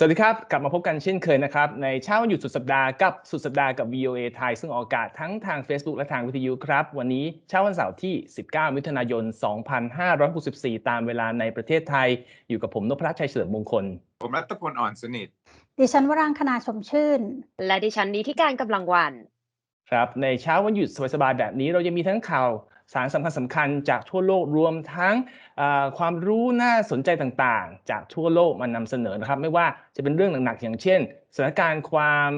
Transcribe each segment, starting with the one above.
สวัสดีครับ กลับมาพบกันเช่นเคยนะครับ ในเช้าวันหยุดสุดสัปดาห์กับสุดสัปดาห์กับ VOA ไทย ซึ่งออกอากาศทั้งทาง Facebook และทางวิทยุครับ วันนี้เช้าวันเสาร์ที่ 19 มิถุนายน 2564 ตามเวลาในประเทศไทย อยู่กับผมนพรัชชัยเฉลิมมงคล ผมรัตพลอ่อนสนิท ดิฉันวรังคณาชมชื่น และดิฉันนี้ที่การกำลังวัน ครับ ในเช้าวันหยุดสบายๆแบบนี้เรายังมีทั้งข่าว สารสำคัญสำคัญจากทั่วโลกรวมทั้งความรู้น่าสนใจต่างๆ จากทั่วโลกมานำเสนอนะครับ ไม่ว่าจะเป็นเรื่องหนักๆอย่างเช่นสถานการณ์ความ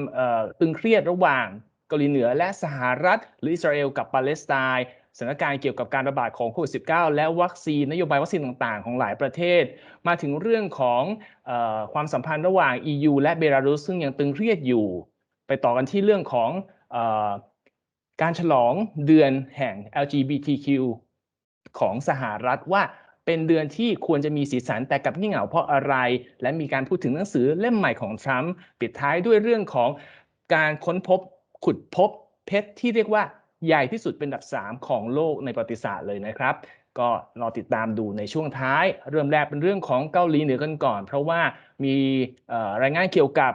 ตึงเครียดระหว่างเกาหลีเหนือและสหรัฐ หรืออิสราเอลกับปาเลสไตน์สถานการณ์เกี่ยวกับการระบาดของโควิด -19 และวัคซีนนโยบายวัคซีนต่างๆ ของหลายประเทศ มาถึงเรื่องของออความสัมพันธ์ระหว่าง EU และเบลารุสซึ่งยังตึงเครียดอยู่ ไปต่อกันที่เรื่องของอ การฉลองเดือนแห่ง LGBTQ ของสหรัฐว่าเป็นเดือนที่ควรจะมีสีสันแต่กับงี่เหงาเพราะอะไร และมีการพูดถึงหนังสือเล่มใหม่ของทรัมป์ปิดท้ายด้วยเรื่องของการค้นพบขุดพบเพชรที่เรียกว่าใหญ่ที่สุดเป็นอันดับ 3 ของโลกในประวัติศาสตร์เลยนะครับ ก็รอติดตามดูในช่วงท้าย เริ่มแรกเป็นเรื่องของเกาหลีเหนือกันก่อน เพราะว่ามีรายงานเกี่ยวกับ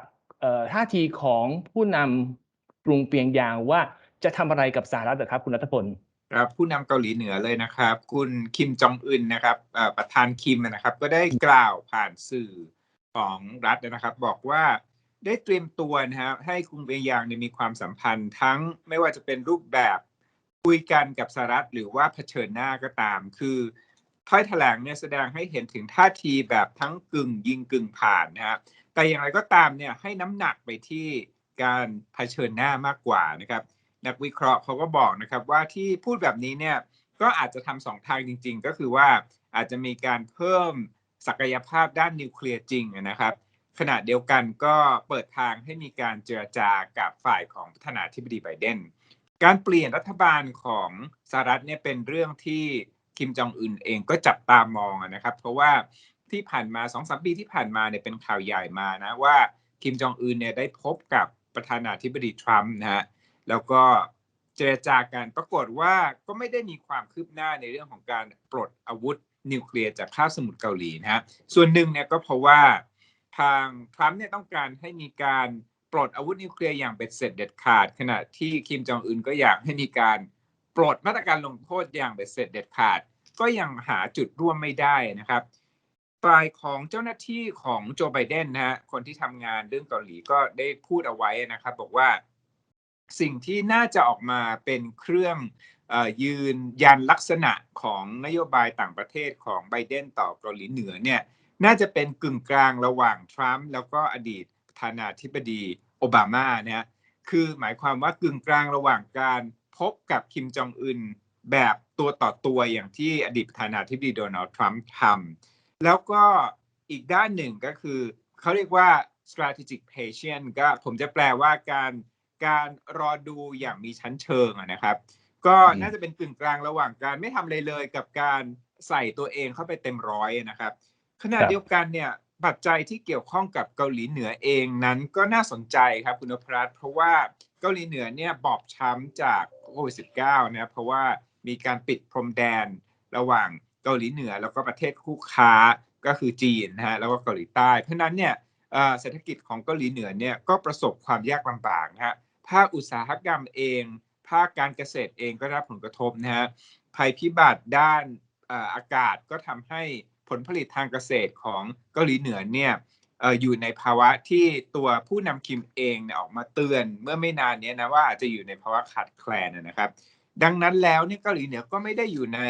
ท่าทีของผู้นำกรุงเปียงยางว่า จะทำอะไรกับสหรัฐเหรอครับ คุณรัฐพลครับผู้นำเกาหลีเหนือเลยนะครับ คุณคิมจองอึนนะครับประธานคิมนะครับ ก็ได้กล่าวผ่านสื่อของรัฐนะครับ บอกว่าได้เตรียมตัวนะครับให้กรุงเปียงยางมีความสัมพันธ์ทั้งไม่ว่าจะเป็นรูปแบบคุยกันกับสหรัฐหรือว่าเผชิญหน้าก็ตาม คือถ้อยแถลงเนี่ยแสดงให้เห็นถึงท่าทีแบบทั้งกึ่งยิงกึ่งผ่านนะครับแต่อย่างไรก็ตามเนี่ยให้น้ำหนักไปที่การเผชิญหน้ามากกว่านะครับ นักวิเคราะห์เขาก็บอกนะครับว่าที่พูดแบบนี้เนี่ยก็อาจจะทำสองทางจริง ๆ ก็คือว่าอาจจะมีการเพิ่มศักยภาพด้านนิวเคลียร์จริงนะครับ ขณะเดียวกันก็เปิดทางให้มีการเจรจากับฝ่ายของประธานาธิบดีไบเดนการเปลี่ยนรัฐบาลของสหรัฐเนี่ยเป็นเรื่องที่คิมจองอึนเองก็จับตามองนะครับ เพราะว่าที่ผ่านมาสองสามปีที่ผ่านมาเนี่ยเป็นข่าวใหญ่มานะว่าคิมจองอึนเนี่ยได้พบกับประธานาธิบดีทรัมป์นะฮะ แล้วก็เจรจากันปรากฏว่าก็ไม่ได้มีความคืบหน้าในเรื่องของการปลดอาวุธนิวเคลียร์จากคาบสมุทรเกาหลีนะฮะส่วนหนึ่งเนี่ยก็เพราะว่าทางทรัมป์เนี่ยต้องการให้มีการปลดอาวุธนิวเคลียร์อย่างเป็นเสร็จเด็ดขาด ขณะที่คิมจองอึนก็อยากให้มีการปลดมาตรการลงโทษอย่างเป็นเสร็จเด็ดขาด ก็ยังหาจุดร่วมไม่ได้นะครับฝ่ายของเจ้าหน้าที่ของโจไบเดนนะฮะคนที่ทำงานเรื่องเกาหลีก็ได้พูดเอาไว้นะครับ บอกว่า สิ่งที่น่าจะออกมาเป็นเครื่องยืนยันลักษณะของนโยบายต่างประเทศของไบเดนต่อเกาหลีเหนือเนี่ยน่าจะเป็นกึ่งกลางระหว่างทรัมป์แล้วก็อดีตประธานาธิบดีโอบามานะฮะคือหมายความว่ากึ่งกลางระหว่างการพบกับคิมจองอึนแบบตัวต่อตัวอย่างที่อดีตประธานาธิบดีโดนัลด์ทรัมป์ทำแล้วก็อีกด้านหนึ่งก็คือเขาเรียกว่า strategic patience ก็ผมจะแปลว่าการ การรอดูอย่างมีชั้นเชิงอะนะครับ ก็อืมน่าจะเป็นกึ่งกลางระหว่างการไม่ทำอะไรเลยกับการใส่ตัวเองเข้าไปเต็มร้อยนะครับขณะเดียวกันเนี่ยปัจจัยที่เกี่ยวข้องกับเกาหลีเหนือเองนั้นก็น่าสนใจครับคุณนพรัตน์เพราะว่าเกาหลีเหนือเนี่ยบอบช้ำจากโควิด -19 นะเพราะว่ามีการปิดพรมแดนระหว่างเกาหลีเหนือแล้วก็ประเทศคู่ค้าก็คือจีนนะฮะแล้วก็เกาหลีใต้ เพราะฉะนั้นเนี่ยเอ่อเศรษฐกิจของเกาหลีเหนือเนี่ยก็ประสบความยากลำบากนะฮะ ภาคอุตสาหกรรมเอง ภาคการเกษตรเองก็รับผลกระทบนะฮะภัยพิบัติด้านอากาศก็ทำให้ผลผลิตทางเกษตรของเกาหลีเหนือเนี่ยอยู่ในภาวะที่ตัวผู้นำคิมเองเนี่ยออกมาเตือนเมื่อไม่นานนี้นะว่าอาจจะอยู่ในภาวะขาดแคลนนะครับ ดังนั้นแล้วเนี่ยเกาหลีเหนือก็ไม่ได้อยู่ใน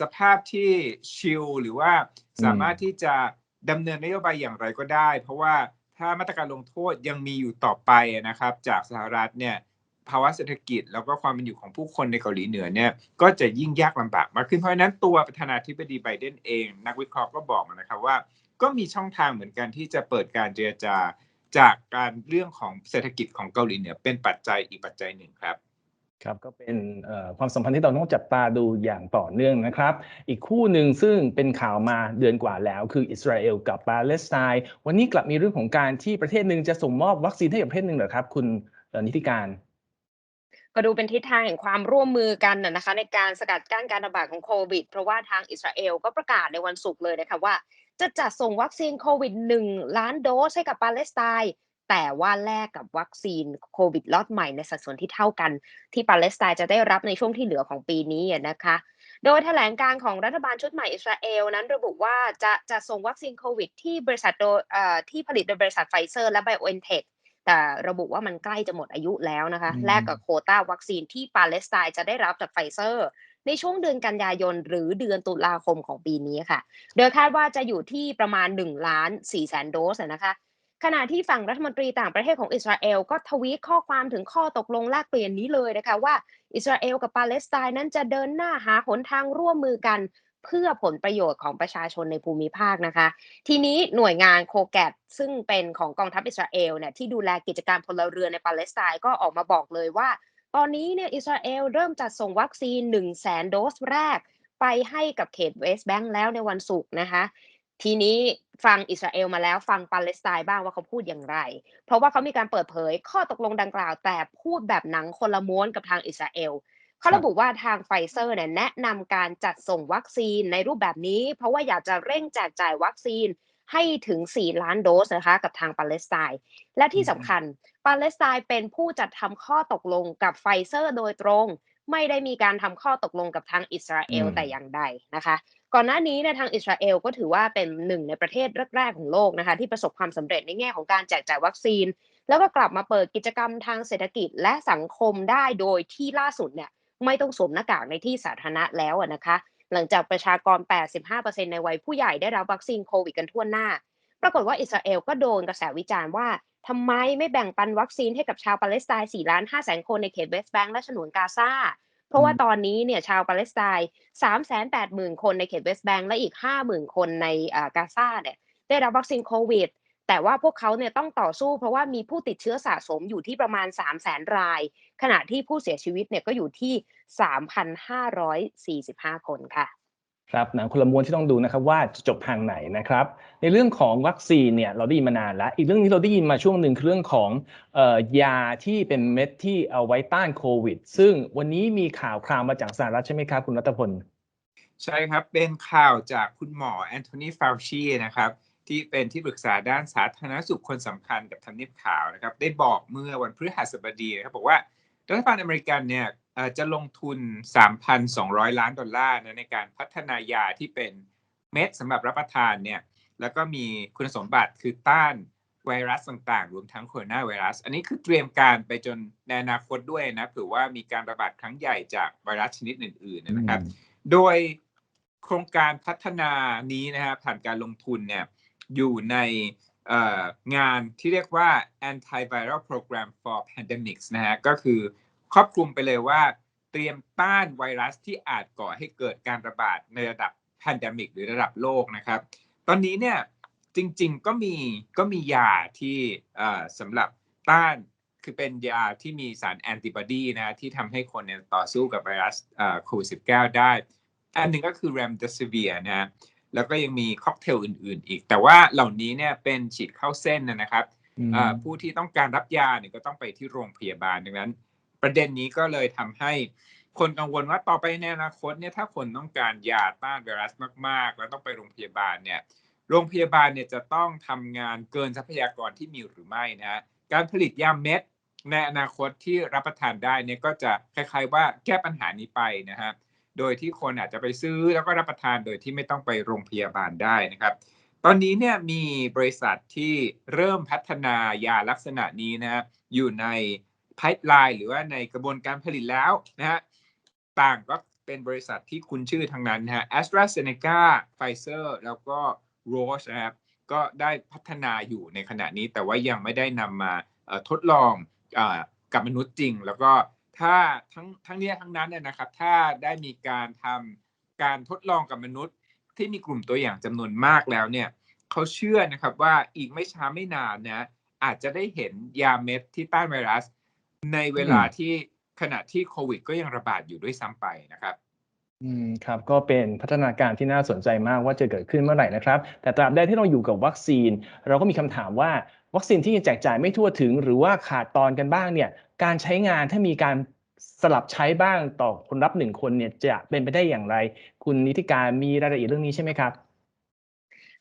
สภาพที่ชิลหรือว่าสามารถที่จะดำเนินนโยบายอย่างไรก็ได้ เพราะว่า ถ้ามาตรการลงโทษยังมีอยู่ต่อไปนะครับ จากสหรัฐเนี่ยภาวะเศรษฐกิจแล้วก็ความเป็นอยู่ของผู้คนในเกาหลีเหนือเนี่ยก็จะยิ่งยากลำบากมากขึ้นเพราะฉะนั้นตัวประธานาธิบดีไบเดนเอง นักวิเคราะห์ก็บอกนะครับว่า ก็มีช่องทางเหมือนกันที่จะเปิดการเจรจาจากการเรื่องของเศรษฐกิจของเกาหลีเหนือเป็นปัจจัยอีกปัจจัยหนึ่งครับ ครับก็เป็นเอ่อความสัมพันธ์ที่เราต้องจับตาดูอย่างต่อเนื่องนะครับ อีกคู่หนึ่งซึ่งเป็นข่าวมาเดือนกว่าแล้ว คืออิสราเอลกับปาเลสไตน์วันนี้กลับมีเรื่องของการที่ประเทศหนึ่งจะส่งมอบวัคซีนให้กับประเทศหนึ่งเหรอครับ คุณเอ่อนิติการ ก็ดูเป็นทิศทางแห่งความร่วมมือกันนะนะคะ ในการสกัดกั้นการระบาดของโควิด เพราะว่าทางอิสราเอลก็ประกาศในวันศุกร์เลยนะคะว่า จะจัดส่งวัคซีนโควิด 1 ล้านโดสให้กับปาเลสไตน์ แต่ว่าแลกกับวัคซีนโควิดล็อตใหม่ในสัดส่วนที่เท่ากัน ที่ปาเลสไตน์จะได้รับในช่วงที่เหลือของปีนี้อะนะคะ โดยแถลงการของรัฐบาลชุดใหม่อิสราเอลนั้นระบุว่าจะจะส่งวัคซีนโควิด ที่บริษัทโดยเอ่อที่ผลิตโดยบริษัทไฟเซอร์และไบโอเอนเทคแต่ระบุว่ามันใกล้จะหมดอายุแล้วนะคะอืมแลกกับโควต้าวัคซีนที่ปาเลสไตน์จะได้รับจากไฟเซอร์ ในช่วงเดือนกันยายน หรือเดือนตุลาคมของปีนี้ค่ะ โดยคาดว่าจะอยู่ที่ประมาณ1ล้าน4แสนโดสอะนะคะ ขณะที่ฝั่งรัฐมนตรีต่างประเทศของอิสราเอลก็ทวีตข้อความถึงข้อตกลงแลกเปลี่ยนนี้เลยนะคะว่าอิสราเอลกับปาเลสไตน์นั้นจะเดินหน้าหาหนทางร่วมมือกัน เพื่อผลประโยชน์ของประชาชนในภูมิภาคนะคะ ทีนี้หน่วยงานโคแกตซึ่งเป็นของกองทัพอิสราเอลเนี่ยที่ดูแลกิจการพลเรือนในปาเลสไตน์ก็ออกมาบอกเลยว่า ตอนนี้เนี่ยอิสราเอลเริ่มจัดส่งวัคซีน 1 0 0 0 0แโดสแรกไปให้กับเขตเวสต์แบงค์แล้วในวันศุกร์นะคะ ทีนี้ฟังอิสราเอลมาแล้วฟังปาเลสไตน์บ้างว่าเขาพูดอย่างไร เพราะว่าเขามีการเปิดเผยข้อตกลงดังกล่าว แต่พูดแบบหนังคนละม้วนกับทางอิสราเอลเขาระบุว่าทางไฟเซอร์เนี่ยแนะนำการจัดส่งวัคซีนในรูปแบบนี้ เพราะว่าอยากจะเร่งแจกจ่ายวัคซีนให้ถึง 4 ล้านโดสนะคะกับทางปาเลสไตน์และที่สำคัญปาเลสไตน์เป็นผู้จัดทำข้อตกลงกับไฟเซอร์โดยตรง ไม่ได้มีการทำข้อตกลงกับทางอิสราเอลอืมแต่อย่างใดนะคะ ก่อนหน้านี้เนี่ยทางอิสราเอลก็ถือว่าเป็นหนึ่งในประเทศแรกๆของโลกนะคะที่ประสบความสำเร็จในแง่ของการแจกจ่ายวัคซีน แล้วก็กลับมาเปิดกิจกรรมทางเศรษฐกิจและสังคมได้โดยที่ล่าสุดเนี่ยไม่ต้องสวมหน้ากากในที่สาธารณะแล้วนะคะ หลังจากประชากร 85%ในวัยผู้ใหญ่ได้รับวัคซีนโควิดกันทั่วหน้า ปรากฏว่าอิสราเอลก็โดนกระแสวิจารณ์ว่าทำไมไม่แบ่งปันวัคซีนให้กับชาวปาเลสไตน์4ล้าน5แสนคนในเขตเวสต์แบงก์และฉนวนกาซา เพราะว่าตอนนี้เนี่ยชาวปาเลสไตน์3 8 0 0 0 0คนในเขตเวสต์แบงก์และอีก50,000คนในอ่ากาซาเนี่ยได้รับวัคซีนโควิด แต่ว่าพวกเขาเนี่ยต้องต่อสู้เพราะว่ามีผู้ติดเชื้อสะสมอยู่ที่ประมาณ3 0 0 0 0 0ราย ขณะที่ผู้เสียชีวิตเนี่ยก็อยู่ที่ 3,545 คนค่ะ ครับหนังคนละม้วนที่ต้องดูนะครับว่าจะจบทางไหนนะครับ ในเรื่องของวัคซีนเนี่ยเราได้ยินมานานแล้ว อีกเรื่องที่เราได้ยินมาช่วงหนึ่งคือเรื่องของออยาที่เป็นเม็ดที่เอาไว้ต้านโควิด ซึ่งวันนี้มีข่าวคราวมาจากสหรัฐใช่ไหมครับคุณรัตพล ใช่ครับ เป็นข่าวจากคุณหมอแอนโทนีฟาวชีนะครับ ที่เป็นที่ปรึกษาด้านสาธารณสุขคนสำคัญกับทำเนียบข่าวนะครับ ได้บอกเมื่อวันพฤหัสบดีนะครับบอกว่ารัฐบาลอเมริกันเนี่ย จะลงทุน 3,200 ล้านดอลลาร์นะในการพัฒนายาที่เป็นเม็ดสำหรับรับประทานเนี่ยแล้วก็มีคุณสมบัติคือต้านไวรัสต่างๆ รวมทั้งโคโรนาไวรัส อันนี้คือเตรียมการไปจนในอนาคตด้วยนะเผื่อว่ามีการระบาดครั้งใหญ่จากไวรัสชนิดอื่นๆนะครับ โดยโครงการพัฒนานี้นะครับผ่านการลงทุนเนี่ยอยู่ในเอ่องานที่เรียกว่า antiviral program for pandemics นะฮะก็คือ ครอบคลุมไปเลยว่า เตรียมต้านไวรัสที่อาจก่อให้เกิดการระบาดในระดับ pandemic หรือระดับโลกนะครับ ตอนนี้เนี่ยจริงๆก็มีก็มียาที่เอ่อสำหรับต้านคือเป็นยาที่มีสารแอนติบอดีนะที่ทำให้คนเนี่ยต่อสู้กับไวรัสเอ่อโควิด -19 ได้ อันหนึ่งก็คือ remdesivir นะฮะแล้วก็ยังมีค็อกเทลอื่นๆ อีก แต่ว่าเหล่านี้เนี่ยเป็นฉีดเข้าเส้นนะนะครับอืมเอ่อผู้ที่ต้องการรับยาเนี่ยก็ต้องไปที่โรงพยาบาลดังนั้น ประเด็นนี้ก็เลยทำให้คนกังวลว่าต่อไปในอนาคตเนี่ยถ้าคนต้องการยาต้านไวรัสมาก ๆ แล้วต้องไปโรงพยาบาลเนี่ยโรงพยาบาลเนี่ยจะต้องทำงานเกินทรัพยากรที่มีหรือไม่นะฮะการผลิตยาเม็ดในอนาคตที่รับประทานได้เนี่ยก็จะคล้ายๆ ว่าแก้ปัญหานี้ไปนะฮะโดยที่คนอาจจะไปซื้อแล้วก็รับประทานโดยที่ไม่ต้องไปโรงพยาบาลได้นะครับ ตอนนี้เนี่ยมีบริษัทที่เริ่มพัฒนายาลักษณะนี้นะฮะอยู่ใน pipeline หรือว่าในกระบวนการผลิตแล้วนะฮะต่างก็เป็นบริษัทที่คุณชื่อทางนั้นนะฮะ AstraZeneca Pfizer แล้วก็ Roche นะครับก็ได้พัฒนาอยู่ในขณะนี้ แต่ว่ายังไม่ได้นำมาทดลองอกับมนุษย์จริง แล้วก็ถ้าทั้งทั้งนี้ทั้งนั้นเนี่ยนะครับ ถ้าได้มีการทำการทดลองกับมนุษย์ ที่มีกลุ่มตัวอย่างจำนวนมากแล้วเนี่ยเขาเชื่อนะครับว่าอีกไม่ช้าไม่นานนะอาจจะได้เห็นยาเม็ดที่ต้านไวรัส ในเวลาที่ขณะที่โควิด ก็ยังระบาดอยู่ด้วยซ้ำไปนะครับอืมครับก็เป็นพัฒนาการที่น่าสนใจมากว่าจะเกิดขึ้นเมื่อไหร่นะครับ แต่ตราบใดที่เราอยู่กับวัคซีน เราก็มีคำถามว่าวัคซีนที่ยังแจกจ่ายไม่ทั่วถึง หรือว่าขาดตอนกันบ้างเนี่ย การใช้งานถ้ามีการสลับใช้บ้างต่อคนรับหนึ่งคนเนี่ยจะเป็นไปได้อย่างไร คุณนิติการมีรายละเอียดเรื่องนี้ใช่ไหมครับ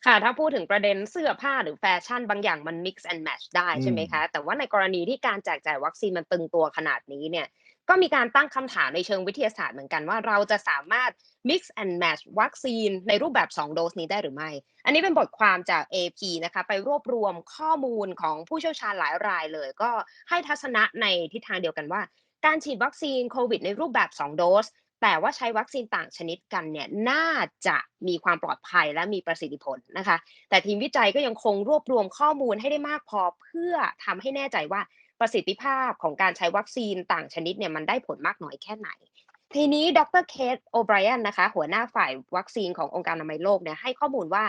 ค่ะ ถ้าพูดถึงประเด็นเสื้อผ้าหรือแฟชั่นบางอย่างมัน mix and match ได้อืใช่ไหมมคะ แต่ว่าในกรณีที่การแจกจ่ายวัคซีนมันตึงตัวขนาดนี้เนี่ย ก็มีการตั้งคำถามในเชิงวิทยาศาสตร์เหมือนกันว่าเราจะสามารถ mix and match วัคซีนในรูปแบบ 2 โดสนี้ได้หรือไม่ อันนี้เป็นบทความจาก AP นะคะ ไปรวบรวมข้อมูลของผู้เชี่ยวชาญหลายรายเลย ก็ให้ทัศนะในทิศทางเดียวกันว่า การฉีดวัคซีนโควิดในรูปแบบ 2 โดส แต่ว่าใช้วัคซีนต่างชนิดกันเนี่ยน่าจะมีความปลอดภัยและมีประสิทธิผลนะคะ แต่ทีมวิจัยก็ยังคงรวบรวมข้อมูลให้ได้มากพอเพื่อทำให้แน่ใจว่าประสิทธิภาพของการใช้วัคซีนต่างชนิดเนี่ยมันได้ผลมากน้อยแค่ไหน ทีนี้ดรเคทโอไบรอันนะคะ หัวหน้าฝ่ายวัคซีนขององค์การอนามัยโลกเนี่ยให้ข้อมูลว่า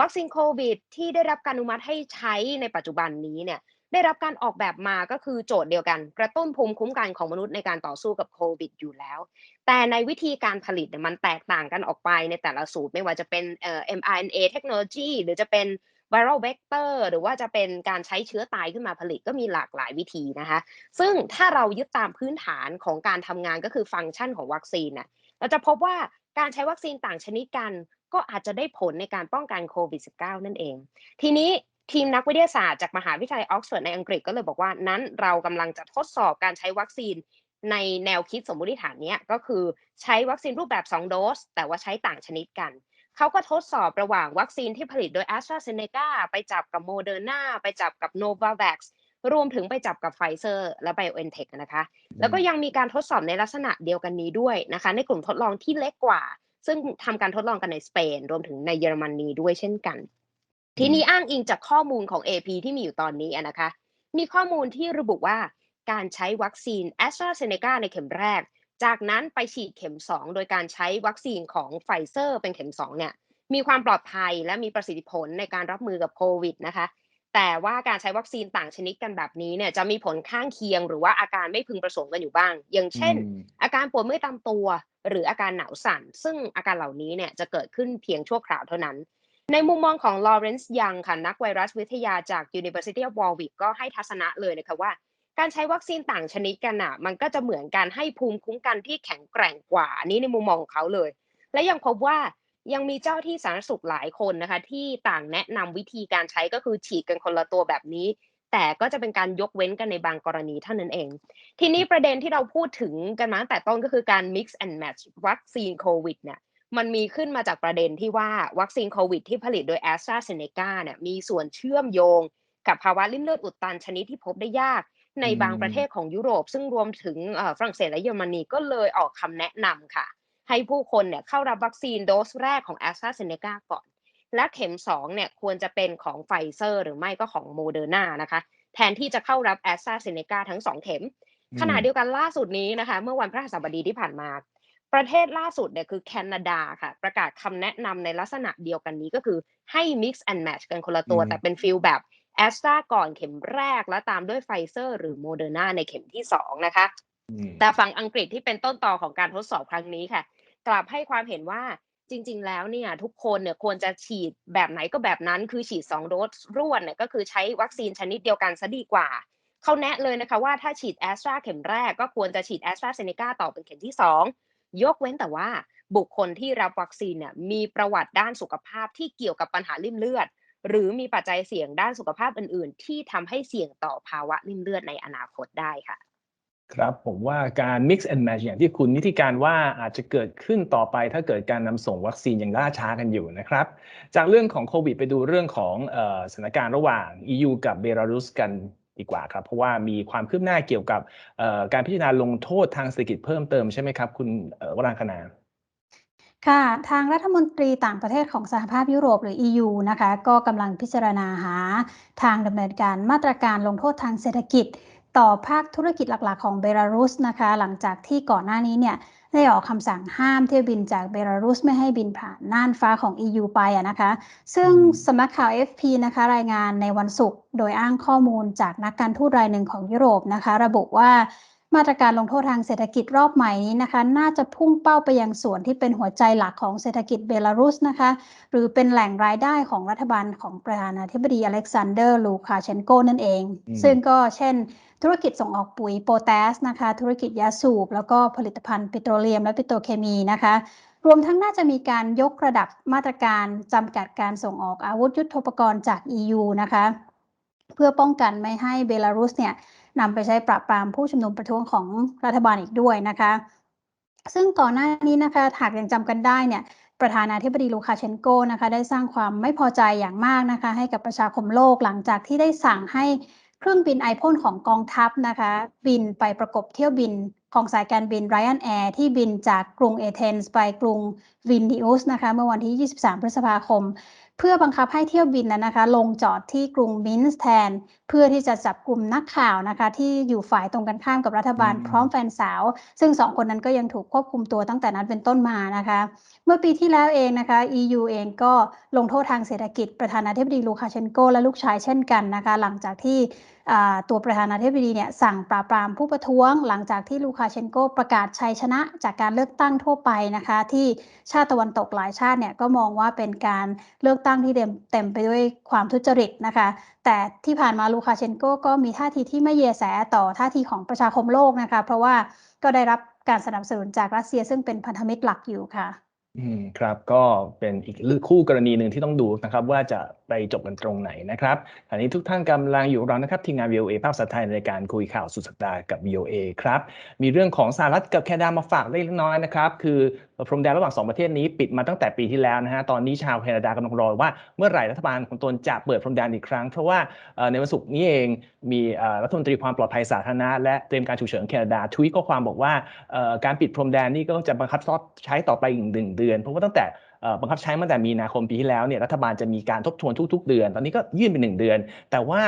วัคซีนโควิดที่ได้รับการอนุมัติให้ใช้ในปัจจุบันนี้เนี่ย ได้รับการออกแบบมาก็คือโจทย์เดียวกัน กระตุ้นภูมิคุ้มกันของมนุษย์ในการต่อสู้กับโควิดอยู่แล้ว แต่ในวิธีการผลิตมันแตกต่างกันออกไปในแต่ละสูตรไม่ว่าจะเป็นเอ่อ mRNA เทคโนโลยีหรือจะเป็น viral vector หรือว่าจะเป็นการใช้เชื้อตายขึ้นมาผลิตก็มีหลากหลายวิธีนะคะ ซึ่งถ้าเรายึดตามพื้นฐานของการทำงานก็คือฟังก์ชันของวัคซีนน่ะเราจะพบว่าการใช้วัคซีนต่างชนิดกันก็อาจจะได้ผลในการป้องกันโควิด -19 นั่นเอง ทีนี้ ทีมนักวิทยาศาสตร์จากมหาวิทยาลัยออกซฟอร์ดในอังกฤษก็เลยบอกว่านั้นเรากำลังจะทดสอบการใช้วัคซีนในแนวคิดสมมติฐานเนี้ยก็คือใช้วัคซีนรูปแบบ 2 โดส แต่ว่าใช้ต่างชนิดกัน เขาก็ทดสอบระหว่างวัคซีนที่ผลิตโดย a s t r a z เซ e c a ไปจับกับ Moderna ไปจับกับ Novavax รวมถึงไปจับกับ Pfizer และ BioNTech นะคะ แล้วก็ยังมีการทดสอบในลักษณะเดียวกันนี้ด้วยนะคะ ในกลุ่มทดลองที่เล็กกว่า ซึ่งทำการทดลองกันในสเปน รวมถึงในเยอรมนีด้วยเช่นกัน ทีนี้อ้างอิงจากข้อมูลของ AP ที่มีอยู่ตอนนี้อะนะคะ มีข้อมูลที่ระบุว่าการใช้วัคซีน a s t r a z เซ e c a ในเข็มแรก จากนั้นไปฉีดเข็ม 2 โดยการใช้วัคซีนของไฟเซอร์เป็นเข็ม 2 เนี่ย มีความปลอดภัยและมีประสิทธิผลในการรับมือกับโควิดนะคะ แต่ว่าการใช้วัคซีนต่างชนิดกันแบบนี้เนี่ยจะมีผลข้างเคียง หรือว่าอาการไม่พึงประสงค์กันอยู่บ้าง อย่างเช่นอืมอาการปวดเมื่อยตามตัว หรืออาการหนาวสั่น ซึ่งอาการเหล่านี้เนี่ยจะเกิดขึ้นเพียงชั่วคราวเท่านั้น ในมุมมองของลอเรนซ์ยังค่ะนักไวรัสวิทยาจาก University of Warwick ก็ให้ทัศนะเลยนะคะว่า การใช้วัคซีนต่างชนิดกันอะ มันก็จะเหมือนการให้ภูมิคุ้มกันที่แข็งแกร่งกว่าอันนี้ในมุมมองของเขาเลย และยังพบว่ายังมีเจ้าที่สาธารณสุขหลายคนนะคะ ที่ต่างแนะนำวิธีการใช้ก็คือฉีดกันคนละตัวแบบนี้ แต่ก็จะเป็นการยกเว้นกันในบางกรณีเท่านั้นเอง ทีนี้ประเด็นที่เราพูดถึงกันมาตั้งแต่ต้นก็คือการ mix and match วัคซีนโควิดเนี่ย มันมีขึ้นมาจากประเด็นที่ว่าวัคซีนโควิดที่ผลิตโดย a s t r a z เซ e c a เนี่ยมีส่วนเชื่อมโยง กับภาวะริ่มเลือดอุดตันชนิดที่พบได้ยาก ในบางอืมประเทศของยุโรป ซึ่งรวมถึงเอ่อฝรั่งเศสและเยอรมนีก็เลยออกคำแนะนำค่ะ ให้ผู้คนเนี่ยเข้ารับวัคซีนโดสแรกของ a s t r a z เซ e c a ก่อน และเข็ม2เนี่ยควรจะเป็นของไฟเซอร์ หรือไม่ก็ของโมเดอร์นานะคะ แทนที่จะเข้ารับ a s t r a z เซ e c a ทั้ง 2 เข็มขณะเดียวกันล่าสุดนี้นะคะ เมื่อวันพฤหัสบดีที่ผ่านมา ประเทศล่าสุดเนี่ยคือแคนาดาค่ะ ประกาศคำแนะนำในลักษณะเดียวกันนี้ก็คือให้ mix and match กันคนละตัวอืมแต่เป็นฟิลแบบแอสตราก่อนเข็มแรก แล้วตามด้วยไฟเซอร์ หรือโมเดอร์นาในเข็มที่2นะคะอืมแต่ฝั่งอังกฤษที่เป็นต้นต่อของการทดสอบครั้งนี้ค่ะ กลับให้ความเห็นว่าจริง ๆ แล้วเนี่ยทุกคนเนี่ยควรจะฉีดแบบไหนก็แบบนั้นคือฉีด2โดสรวดเนี่ยก็คือใช้วัคซีนชนิดเดียวกันซะดีกว่าเขาแนะเลยนะคะว่าถ้าฉีดแอสตราเข็มแรกก็ควรจะฉีดแอสตราเซเนกาต่อเป็นเข็มที่ 2 ยกเว้นแต่ว่าบุคคลที่รับวัคซีนเนี่ยมีประวัติด้านสุขภาพที่เกี่ยวกับปัญหาริ่มเลือด หรือมีปัจจัยเสี่ยงด้านสุขภาพอื่น ๆ ที่ทำให้เสี่ยงต่อภาวะริ่มเลือดในอนาคตได้ค่ะ ครับผมว่าการ mix and match อย่างที่คุณนิติการว่าอาจจะเกิดขึ้นต่อไปถ้าเกิดการนำส่งวัคซีนยังล่าช้ากันอยู่นะครับ จากเรื่องของโควิด ไปดูเรื่องของออสถานการณ์ระหว่าง EU กับเบลารุสกัน ดีกว่าครับ เพราะว่ามีความคืบหน้าเกี่ยวกับการพิจารณาลงโทษทางเศรษฐกิจเพิ่มเติมใช่ไหมครับ คุณวรางคณาค่ะ ทางรัฐมนตรีต่างประเทศของสหภาพยุโรปหรือ EU นะคะ ก็กำลังพิจารณาหาทางดำเนินการมาตรการลงโทษทางเศรษฐกิจ ต่อภาคธุรกิจหลักๆ ของเบลารุสนะคะ หลังจากที่ก่อนหน้านี้เนี่ย ได้ออกคำสั่งห้ามเที่ยวบินจากเบลารุสไม่ให้บินผ่านน่านฟ้าของ EU ไปอะนะคะ ซึ่งอืมสำนักข่าว FP นะคะรายงานในวันศุกร์โดยอ้างข้อมูลจากนักการทูตรายหนึ่งของยุโรปนะคะ ระบุว่า มาตรการลงโทษทางเศรษฐกิจรอบใหม่นี้นะคะ น่าจะพุ่งเป้าไปยังส่วนที่เป็นหัวใจหลักของเศรษฐกิจเบลารุสนะคะ หรือเป็นแหล่งรายได้ของรัฐบาลของประธานาธิบดีอเล็กซานเดอร์ ลูคาเชนโกนั่นเองอืมซึ่งก็เช่น ธุรกิจส่งออกปุ๋ยโพแทสนะคะ ธุรกิจยาสูบ แล้วก็ผลิตภัณฑ์ปิโตรเลียมและปิโตรเคมีนะคะรวมทั้งน่าจะมีการยกระดับมาตรการจำกัดการส่งออกอาวุธยุทโธปกรณ์จาก EU นะคะ เพื่อป้องกันไม่ให้เบลารุสเนี่ย นำไปใช้ปราบปรามผู้ชุมนุมประท้วงของรัฐบาลอีกด้วยนะคะ ซึ่งก่อนหน้านี้นะคะหากยังจำกันได้เนี่ยประธานาธิบดีลูคาเชนโกนะคะได้สร้างความไม่พอใจอย่างมากนะคะ ให้กับประชาคมโลกหลังจากที่ได้สั่งให้เครื่องบินไอพ่นของกองทัพนะคะ บินไปประกบเที่ยวบินของสายการบิน Ryan Air ที่บินจากกรุงเอเธนส์ไปกรุงวินนิอุสนะคะ เมื่อวันที่ 23 พฤษภาคม เพื่อบังคับให้เที่ยวบินนั้นนะคะ ลงจอดที่กรุงมินส์แทน เพื่อที่จะจับกลุ่มนักข่าวนะคะ ที่อยู่ฝ่ายตรงกันข้ามกับรัฐบาลอืมพร้อมแฟนสาว ซึ่งสองคนนั้นก็ยังถูกควบคุมตัวตั้งแต่นั้นเป็นต้นมานะคะ เมื่อปีที่แล้วเองนะคะ EU เองก็ลงโทษทางเศรษฐกิจประธานาธิบดีลูคาเชนโกและลูกชายเช่นกันนะคะ หลังจากที่อ่า ตัวประธานาธิบดีเนี่ยสั่งปราบปรามผู้ประท้วง หลังจากที่ลูคาเชนโกประกาศชัยชนะจากการเลือกตั้งทั่วไปนะคะ ที่ชาติตะวันตกหลายชาติเนี่ยก็มองว่าเป็นการเลือกตั้งที่เต็มไปด้วยความทุจริตนะคะ แต่ที่ผ่านมาลูคาเชนโกก็มีท่าทีที่ไม่เยแสต่อท่าทีของประชาคมโลกนะคะ เพราะว่าก็ได้รับการสนับสนุนจากรัสเซียซึ่งเป็นพันธมิตรหลักอยู่ค่ะ อืมครับก็เป็นอีกคู่กรณีหนึ่งที่ต้องดูนะครับว่าจะ ไปจบกันตรงไหนนะครับอันนี้ทุกท่านกำลังอยู่กับเรานะครับทีมงาน VOA ภาพภาษาไทยในการคุยข่าวสุดสัปดาห์กับ VOA ครับ มีเรื่องของสหรัฐกับแคนาดามาฝากเล็กน้อยนะครับ คือพรมแดนระหว่างสองประเทศนี้ปิดมาตั้งแต่ปีที่แล้วนะฮะ ตอนนี้ชาวแคนาดากำลังรอว่าเมื่อไหร่รัฐบาลของตนจะเปิดพรมแดนอีกครั้ง เพราะว่าในวันศุกร์นี้เองมีรัฐมนตรีความปลอดภัยสาธารณะและเตรียมการฉุกเฉินแคนาดาทวีตข้อความบอกว่าการปิดพรมแดนนี่ก็จะบังคับใช้ต่อไปอีกหนึ่งเดือน เพราะว่าตั้งแต่ บังคับใช้มาแต่มีนาคมปีที่แล้วเนี่ยรัฐบาลจะมีการทบทวนทุก ๆ เดือน ตอนนี้ก็ยื่นเป็นหนึ่งเดือน แต่ว่า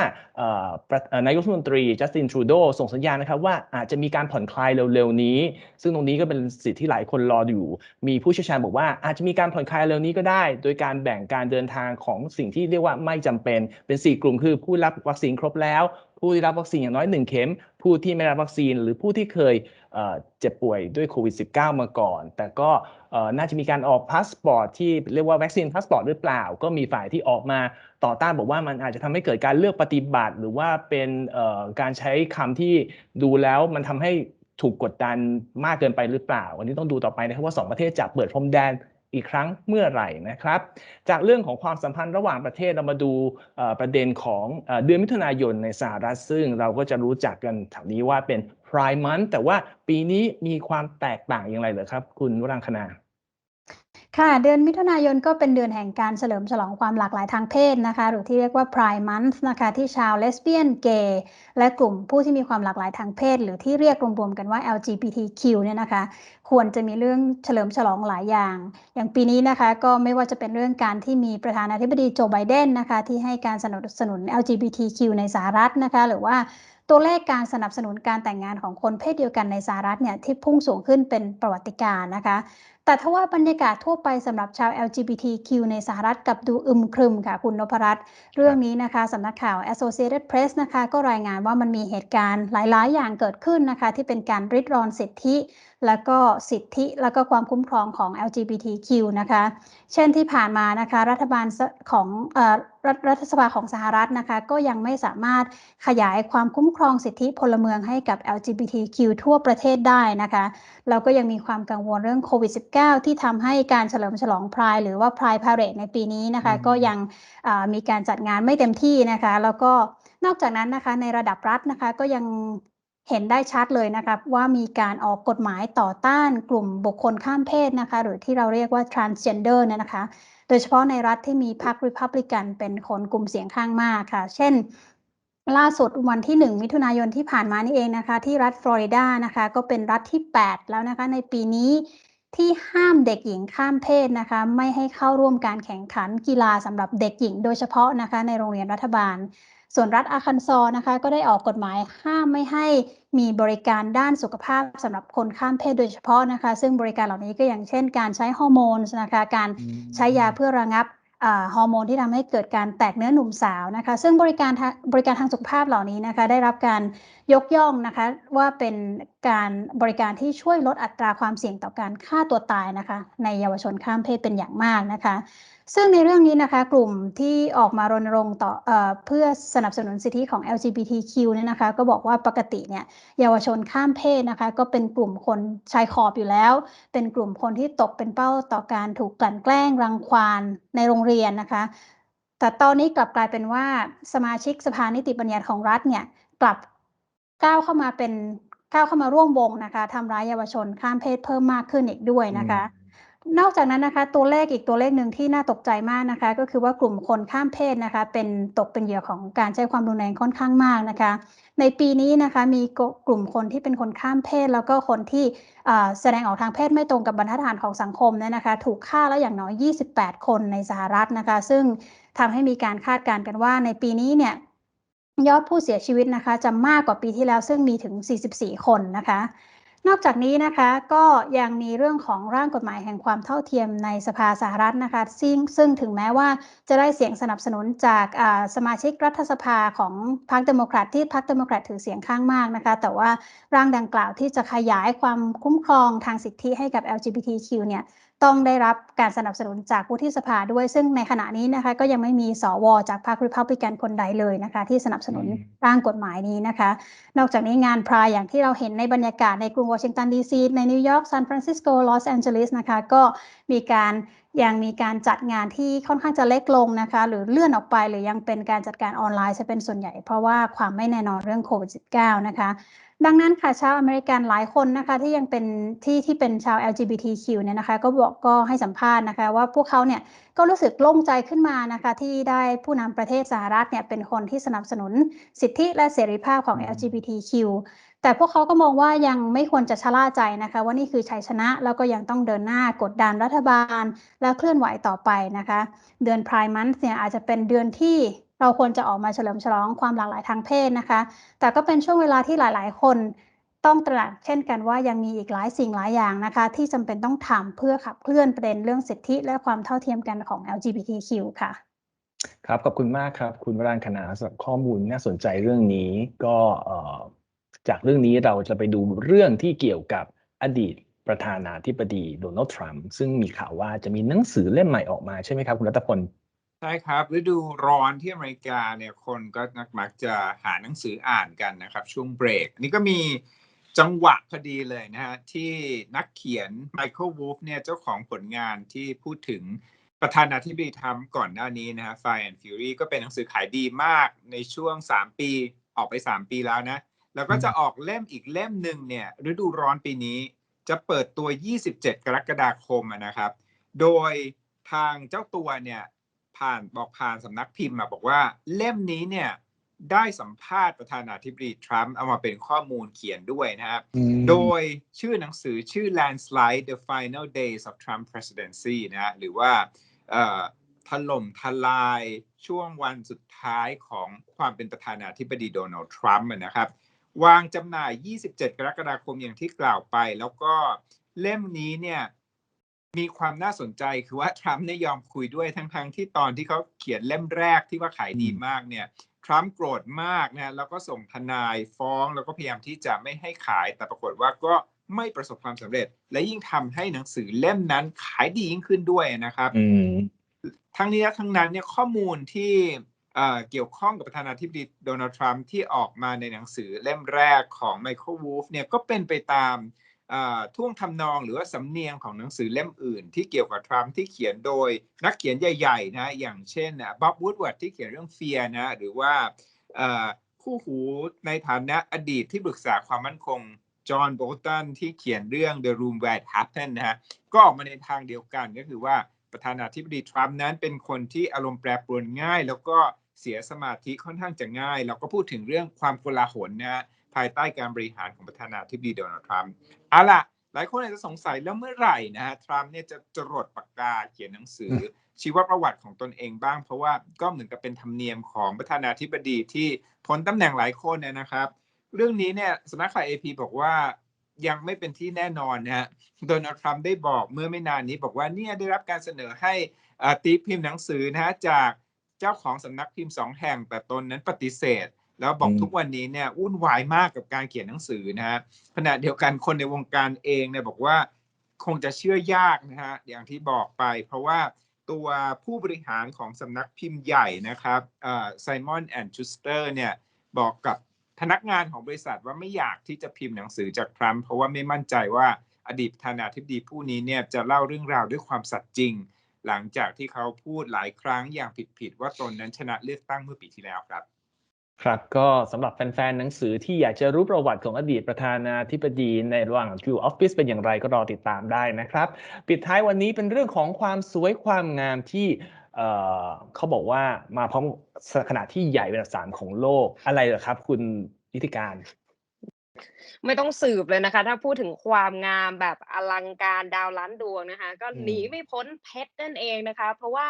นายกรัฐมนตรีจัสตินทรูโดส่งสัญญาณนะครับว่าอาจจะมีการผ่อนคลายเร็วๆนี้ ซึ่งตรงนี้ก็เป็นสิ่งที่หลายคนรออยู่ มีผู้เชี่ยวชาญบอกว่าอาจจะมีการผ่อนคลายเร็วนี้ก็ได้ โดยการแบ่งการเดินทางของสิ่งที่เรียกว่าไม่จำเป็นเป็น 4 กลุ่มคือผู้รับวัคซีนครบแล้ว ผู้ที่รับวัคซีนอย่างน้อย 1 เข็ม ผู้ที่ไม่รับวัคซีนหรือผู้ที่เคยเจ็บป่วยด้วยโควิด -19 มาก่อน แต่ก็เอ่อ น่าจะมีการออกพาสปอร์ตที่เรียกว่าวัคซีนพาสปอร์ตหรือเปล่า ก็มีฝ่ายที่ออกมาต่อต้านบอกว่ามันอาจจะทำให้เกิดการเลือกปฏิบัติ หรือว่าเป็นการใช้คำที่ดูแล้วมันทำให้ถูกกดดันมากเกินไปหรือเปล่า วันนี้ต้องดูต่อไปนะครับว่าสองประเทศจะเปิดพรมแดนอีกครั้งเมื่อไหร่นะครับ จากเรื่องของความสัมพันธ์ระหว่างประเทศเรามาดูประเด็นของเอ่อเดือนมิถุนายนในสหรัฐซึ่งเราก็จะรู้จักกันแถวนี้ว่าเป็น Prime Month แต่ว่าปีนี้มีความแตกต่างอย่างไรเหรอครับ คุณวรังคณา ค่ะ เดือนมิถุนายนก็เป็นเดือนแห่งการเฉลิมฉลองความหลากหลายทางเพศนะคะ หรือที่เรียกว่า Pride Month นะคะ ที่ชาวเลสเบี้ยนเกย์และกลุ่มผู้ที่มีความหลากหลายทางเพศ หรือที่เรียกรวมๆกันว่า LGBTQ เนี่ยนะคะ ควรจะมีเรื่องเฉลิมฉลองหลายอย่าง อย่างปีนี้นะคะ ก็ไม่ว่าจะเป็นเรื่องการที่มีประธานาธิบดีโจไบเดนนะคะ ที่ให้การสนับสนุน LGBTQ ในสหรัฐนะคะ หรือว่าตัวเลขการสนับสนุนการแต่งงานของคนเพศเดียวกันในสหรัฐเนี่ยที่พุ่งสูงขึ้นเป็นประวัติการณ์นะคะ แต่ถ้าว่าบรรยากาศทั่วไปสำหรับชาว LGBTQ ในสหรัฐกลับดูอึมครึมค่ะคุณนพรัตน์เรื่องนี้นะคะสำนักข่าว Associated Press นะคะ ก็รายงานว่ามันมีเหตุการณ์หลาย ๆ อย่างเกิดขึ้นนะคะ ที่เป็นการริดรอนสิทธิแล้วก็สิทธิแล้วก็ความคุ้มครองของ LGBTQ นะคะ เช่นที่ผ่านมานะคะ รัฐบาลสของเอ่อรัฐรัฐสภาของสหรัฐนะคะ ก็ยังไม่สามารถขยายความคุ้มครองสิทธิพลเมืองให้กับ LGBTQ ทั่วประเทศได้นะคะแล้วก็ยังมีความกังวลเรื่องโควิด -19 ที่ทำให้การเฉลิมฉลองพรายหรือว่าพรายพาเรดในปีนี้นะคะอืมก็ยังอ่ามีการจัดงานไม่เต็มที่นะคะ แล้วก็นอกจากนั้นนะคะในระดับรัฐนะคะก็ยัง เห็นได้ชัดเลยนะคะว่ามีการออกกฎหมายต่อต้านกลุ่มบุคคลข้ามเพศนะคะ หรือที่เราเรียกว่า transgender เนี่ยนะคะ โดยเฉพาะในรัฐที่มีพรรค Republican เป็นคนกลุ่มเสียงข้างมากค่ะ เช่น ล่าสุดวันที่ 1 มิถุนายนที่ผ่านมานี่เองนะคะ ที่รัฐฟลอริดานะคะ ก็เป็นรัฐที่ 8 แล้วนะคะ ในปีนี้ที่ห้ามเด็กหญิงข้ามเพศนะคะ ไม่ให้เข้าร่วมการแข่งขันกีฬาสำหรับเด็กหญิง โดยเฉพาะนะคะ ในโรงเรียนรัฐบาล ส่วนรัฐอาคันซอนะคะ ก็ได้ออกกฎหมายห้ามไม่ให้มีบริการด้านสุขภาพสำหรับคนข้ามเพศโดยเฉพาะนะคะ ซึ่งบริการเหล่านี้ก็อย่างเช่น การใช้ฮอร์โมนนะคะการใช้ยาเพื่อระงับฮอร์โมนที่ทำให้เกิดการแตกเนื้อหนุ่มสาวนะคะ ซึ่งบริการทางบริการทางสุขภาพเหล่านี้นะคะ ได้รับการยกย่องนะคะว่าเป็นการบริการที่ช่วยลดอัตราความเสี่ยงต่อการฆ่าตัวตายนะคะ ในเยาวชนข้ามเพศเป็นอย่างมากนะคะ ซึ่งในเรื่องนี้นะคะ กลุ่มที่ออกมารณรงค์ต่อเอเพื่อสนับสนุนสิทธิของ LGBTQ เนี่ยนะคะ ก็บอกว่าปกติเนี่ยเยาวชนข้ามเพศนะคะ ก็เป็นกลุ่มคนชายขอบอยู่แล้ว เป็นกลุ่มคนที่ตกเป็นเป้าต่อการถูกกลั่นแกล้งรังควานในโรงเรียนนะคะแต่ตอนนี้กลับกลายเป็นว่าสมาชิกสภานิติบัญญัติของรัฐเนี่ยกลับ ก้าวเข้ามาเป็นก้าวเข้ามาร่วมวงนะคะทำร้ายเยาวชนข้ามเพศเพิ่มมากขึ้นอีกด้วยนะคะ นอกจากนั้นนะคะ ตัวเลขอีกตัวเลขหนึ่งที่น่าตกใจมากนะคะ ก็คือว่ากลุ่มคนข้ามเพศนะคะ เป็นตกเป็นเหยื่อของการใช้ความรุนแรงค่อนข้างมากนะคะ ในปีนี้นะคะมีกลุ่มคนที่เป็นคนข้ามเพศ แล้วก็คนที่อ่าแสดงออกทางเพศไม่ตรงกับบรรทัดฐานของสังคมเนี่ยนะคะ ถูกฆ่าแล้วอย่างน้อย 28 คนในสหรัฐนะคะ ซึ่งทำให้มีการคาดการณ์กันว่าในปีนี้เนี่ย ยอดผู้เสียชีวิตนะคะจะมากกว่าปีที่แล้วซึ่งมีถึง 44 คนนะคะ นอกจากนี้นะคะก็ยังมีเรื่องของร่างกฎหมายแห่งความเท่าเทียมในสภาสหรัฐนะคะซึ่งซึ่งถึงแม้ว่าจะได้เสียงสนับสนุนจากสมาชิกรัฐสภาของพรรคเดโมแครตที่พรรคเดโมแครตถือเสียงข้างมากนะคะ แต่ว่าร่างดังกล่าวที่จะขยายความคุ้มครองทางสิทธิให้กับ LGBTQ เนี่ยต้องได้รับการสนับสนุนจากผู้ที่สภาด้วย ซึ่งในขณะนี้นะคะ ก็ยังไม่มีสวจากพรรคริพับลิกันคนใดเลยนะคะ ที่สนับสนุนอืมร่างกฎหมายนี้นะคะ นอกจากนี้งานพรายอย่างที่เราเห็นในบรรยากาศในกรุงวอชิงตันดีซีในนิวยอร์กซานฟรานซิสโกลอสแอนเจลิสนะคะ ก็มีการ ยังมีการจัดงานที่ค่อนข้างจะเล็กลงนะคะ หรือเลื่อนออกไปหรือยังเป็นการจัดการออนไลน์จะเป็นส่วนใหญ่ เพราะว่าความไม่แน่นอนเรื่องโควิด -19 นะคะ ดังนั้นค่ะชาวอเมริกันหลายคนนะคะที่ยังเป็นที่ที่เป็นชาว LGBTQ เนี่ยนะคะ ก็บอกก็ให้สัมภาษณ์นะคะ ว่าพวกเขาเนี่ยก็รู้สึกโล่งใจขึ้นมานะคะ ที่ได้ผู้นำประเทศสหรัฐเนี่ยเป็นคนที่สนับสนุนสิทธิและเสรีภาพของ LGBTQ แต่พวกเขาก็มองว่ายังไม่ควรจะชะล่าใจนะคะว่านี่คือชัยชนะแล้วก็ยังต้องเดินหน้ากดดันรัฐบาล และเคลื่อนไหวต่อไปนะคะ เดือน Pride Month เนี่ยอาจจะเป็นเดือนที่เราควรจะออกมาเฉลิมฉลองความหลากหลายทางเพศนะคะ แต่ก็เป็นช่วงเวลาที่หลาย ๆ คนต้องตระหนักเช่นกันว่ายังมีอีกหลายสิ่งหลายอย่างนะคะ ที่จำเป็นต้องทำเพื่อขับเคลื่อนประเด็นเรื่องสิทธิและความเท่าเทียมกันของ LGBTQ ค่ะ ครับขอบคุณมากครับ คุณวรางคณาสำหรับข้อมูลน่าสนใจเรื่องนี้ก็เอ่อ จากเรื่องนี้เราจะไปดูเรื่องที่เกี่ยวกับอดีตประธานาธิบดีโดนัลด์ทรัมป์ซึ่งมีข่าวว่าจะมีหนังสือเล่มใหม่ออกมาใช่ไหมครับ คุณรัตพลใช่ครับฤดูร้อนที่อเมริกาเนี่ยคนก็มักจะหาหนังสืออ่านกันนะครับ ช่วงเบรก นี่ก็มีจังหวะพอดีเลยนะฮะที่นักเขียนไมเคิลวูฟเนี่ยเจ้าของผลงานที่พูดถึงประธานาธิบดีทรัมป์ก่อนหน้านี้นะฮะ Fire and Fury ก็เป็นหนังสือขายดีมากในช่วง 3 ปีออกไป 3 ปีแล้วนะ แล้วก็จะออกเล่มอีกเล่มหนึ่งเนี่ยฤดูร้อนปีนี้จะเปิดตัว 27 กรกฎาคมอะนะครับ โดยทางเจ้าตัวเนี่ยผ่านบอกผ่านสำนักพิมพ์มาบอกว่าเล่มนี้เนี่ยได้สัมภาษณ์ประธานาธิบดีทรัมป์เอามาเป็นข้อมูลเขียนด้วยนะครับ โดยชื่อหนังสือชื่อ Landslide The Final Days of Trump Presidency นะฮะหรือว่าเอ่อถล่มทลายช่วงวันสุดท้ายของความเป็นประธานาธิบดีโดนัลด์ทรัมป์อะนะครับ วางจำหน่าย 27 กรกฎาคมอย่างที่กล่าวไป แล้วก็เล่มนี้เนี่ยมีความน่าสนใจคือว่าทรัมป์เนี่ยยอมคุยด้วยทั้งๆที่ตอนที่เขาเขียนเล่มแรกที่ว่าขายดีมากเนี่ยทรัมป์โกรธมากนะแล้วก็ส่งทนายฟ้องแล้วก็พยายามที่จะไม่ให้ขาย แต่ปรากฏว่าก็ไม่ประสบความสำเร็จ และยิ่งทำให้หนังสือเล่มนั้นขายดียิ่งขึ้นด้วยนะครับอืมทั้งนี้และทั้งนั้นเนี่ยข้อมูลที่ เกี่ยวข้องกับประธานาธิบดีโดนัลด์ทรัมป์ที่ออกมาในหนังสือเล่มแรกของไมเคิลวูฟเนี่ยก็เป็นไปตามท่วงทำนองหรือว่าสำเนียงของหนังสือเล่มอื่น ที่เกี่ยวกับทรัมป์ที่เขียนโดยนักเขียนใหญ่ๆนะอย่างเช่นบ๊อบวูดวัร์ดที่เขียนเรื่องเฟียนะหรือว่าคู่หูในฐานะอดีตที่ปรึกษาความมั่นคงจอห์นโบลตันที่เขียนเรื่อง The Room Where It Happened นะฮะก็ออกมาในทางเดียวกันก็คือว่าประธานาธิบดีทรัมป์นั้นเป็นคนที่อารมณ์แปรปรวนง่าย แล้วก็ เสียสมาธิค่อนข้างจะง่ายแล้วก็พูดถึงเรื่องความโกลาหลนะฮะภายใต้การบริหารของประธานาธิบดีโดนัลด์ทรัมป์เอาล่ะ หลายคนอาจจะสงสัยแล้วเมื่อไหร่นะฮะทรัมป์เนี่ยจะจรดปากกาเขียนหนังสือ ชีวประวัติของตนเองบ้าง เพราะว่าก็เหมือนกับเป็นธรรมเนียมของประธานาธิบดีที่พ้นตำแหน่งหลายคนเนยนะครับ เรื่องนี้เนี่ยสำนักข่าว AP บอกว่ายังไม่เป็นที่แน่นอนนะฮะโดนัลด์ทรัมป์ได้บอกเมื่อไม่นานนี้บอกว่าเนี่ยได้รับการเสนอให้อ่าตีพิมพ์หนังสือนะฮะจาก เจ้าของสำนักพิมพ์สองแห่ง แต่ตนนั้นปฏิเสธ แล้วบอกอืมทุกวันนี้เนี่ยวุ่นวายมากกับการเขียนหนังสือนะฮะขณะเดียวกันคนในวงการเองเนี่ยบอกว่าคงจะเชื่อยากนะฮะอย่างที่บอกไป เพราะว่าตัวผู้บริหารของสำนักพิมพ์ใหญ่นะครับไซมอนแอนด์ชูสเตอร์เนี่ยบอกกับพนักงานของบริษัทว่าไม่อยากที่จะพิมพ์หนังสือจากทรัมป์เพราะว่าไม่มั่นใจว่าอดีตประธานาธิบดีผู้นี้เนี่ยจะเล่าเรื่องราวด้วยความสัตย์จริง หลังจากที่เขาพูดหลายครั้งอย่างผิดๆว่าตนนั้นชนะเลือกตั้งเมื่อปีที่แล้วครับ ครับก็สำหรับแฟนๆหนังสือที่อยากจะรู้ประวัติของอดีตประธานาธิบดีในระหว่างอยู่ออฟฟิศเป็นอย่างไรก็รอติดตามได้นะครับ ปิดท้ายวันนี้เป็นเรื่องของความสวยความงามที่เอ่อเขาบอกว่ามาพร้อมขนาดที่ใหญ่เป็นอันดับสามของโลกอะไรเหรอครับ คุณนิติการ ไม่ต้องสืบเลยนะคะ ถ้าพูดถึงความงามแบบอลังการดาวล้านดวงนะคะ ก็หนีไม่พ้นเพชรนั่นเองนะคะ เพราะว่า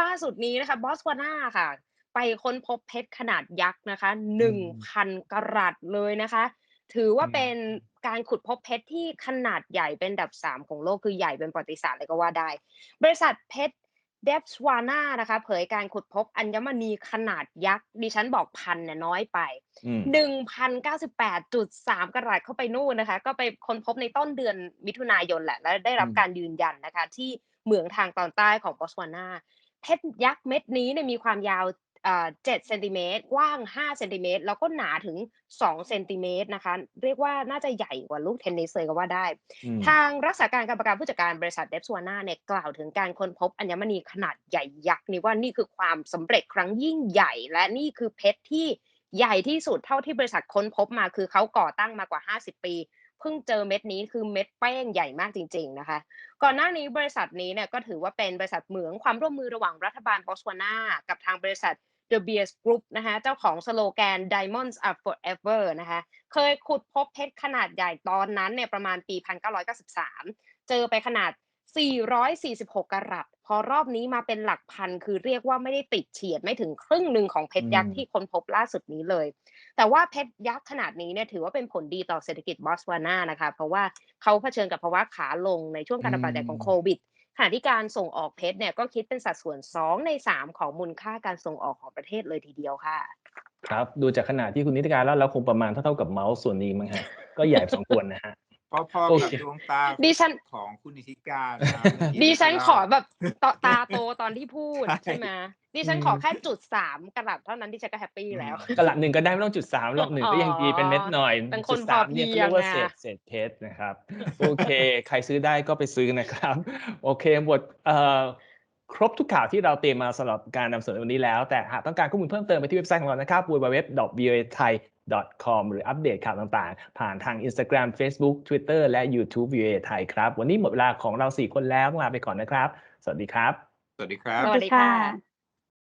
ล่าสุดนี้นะคะบอสวานาค่ะ ไปค้นพบเพชรขนาดยักษ์นะคะหนึ่งพันกรัตเลยนะคะ ถือว่าเป็นการขุดพบเพชรที่ขนาดใหญ่เป็นดับสามของโลกคือใหญ่เป็นประวัติศาสตร์เลยก็ว่าได้ บริษัทเพชร เดฟสวานานะคะ เผยการขุดพบอัญมณีขนาดยักษ์ ดิฉันบอกพันเนี่ยน้อยไปอืมหนึ่งพันเก้าสิบแปดจุดสามกรัตเข้าไปนู่นนะคะ ก็ไปค้นพบในต้นเดือนมิถุนายนแหละ และได้รับอืมการยืนยันนะคะ ที่เหมืองทางตอนใต้ของบอตสวานาเพชรยักษ์เม็ดนี้เนี่ยมีความยาว เจ็ดเซนติเมตรกว้างห้าเซนติเมตรแล้วก็หนาถึงสองเซนติเมตรนะคะ เรียกว่าน่าจะใหญ่กว่าลูกเทนนิสเลยก็ว่าได้อืมทางรักษาการกรรมการผู้จัดการบริษัทเดฟสวานาเนี่ยกล่าวถึงการค้นพบอัญมณีขนาดใหญ่ยักษ์นี้ว่านี่คือความสำเร็จครั้งยิ่งใหญ่ และนี่คือเพชรที่ใหญ่ที่สุดเท่าที่บริษัทค้นพบมาคือเขาก่อตั้งมากว่า 50 ปีเพิ่งเจอเม็ดนี้คือเม็ดแป้งใหญ่มากจริง ๆนะคะ ก่อนหน้านี้บริษัทนี้เนี่ยก็ถือว่าเป็นบริษัทเหมืองความร่วมมือระหว่างรัฐบาลบอตสวานากับทางบริษัท The Beers Group นะคะเจ้าของสโลแกน Diamonds are forever นะคะเคยขุดพบเพชรขนาดใหญ่ตอนนั้นเนี่ยประมาณปี 1993 เจอไปขนาด 446 กรัตพอรอบนี้มาเป็นหลักพันคือเรียกว่าไม่ได้ติดเฉียดไม่ถึงครึ่งหนึ่งของเพชรยักษ์อืมที่ค้นพบล่าสุดนี้เลย แต่ว่าเพชรยักษ์ขนาดนี้เนี่ยถือว่าเป็นผลดีต่อเศรษฐกิจบอตสวานานะคะ เพราะว่าเขาเผชิญกับภาวะขาลงในช่วงการระบาดใหญ่ของโควิด ขณะที่การส่งออกเพชรเนี่ยก็คิดเป็นสัดส่วน 2 ใน 3 ของมูลค่าการส่งออกของประเทศเลยทีเดียวค่ะ ครับ ดูจากขนาดที่คุณนิติการแล้วเราคงประมาณเท่าๆกับเมาส์ส่วนนี้มั้งฮะ ก็ใหญ่สอสมควนะฮะ พอโอๆกับเคดวงตาดิฉัน ของคุณนิติการนะเมื่อกี้ดิฉันที่ขอเล่าแบบตตาโตตอนที่พูดใช่ใช่ไหมดิฉันอืมขอแค่จุดสามกระดับเท่านั้นดิฉันก็แฮปปี้แล้ว กระหลัดหนึ่งก็ได้ไม่ต้องจุดสามหรอกหนึ่งก็ยังดีเป็นเม็ดหน่อยเป็นคนจุดสามเนี่ยพอเพีเขายงเรียกว่าไงเศษเศษเพชรนะครับ โอเค ใครซื้อได้ก็ไปซื้อนะครับ โอเคหมดเอ่อครบทุกข่าวที่เราเตรียมมาสำหรับการนำเสนอวันนี้แล้ว แต่หากต้องการข้อมูลเพิ่มเติมไปที่เว็บไซต์ของเรานะครับ www.voathai.com หรืออัปเดตข่าวต่างๆ ผ่านทาง Instagram Facebook Twitter และ YouTube VOA ไทยครับ วันนี้หมดเวลาของเรา 4 คนแล้วต้องลาไปก่อนนะครับ สวัสดีครับ สวัสดีครับ สวัสดีค่ะ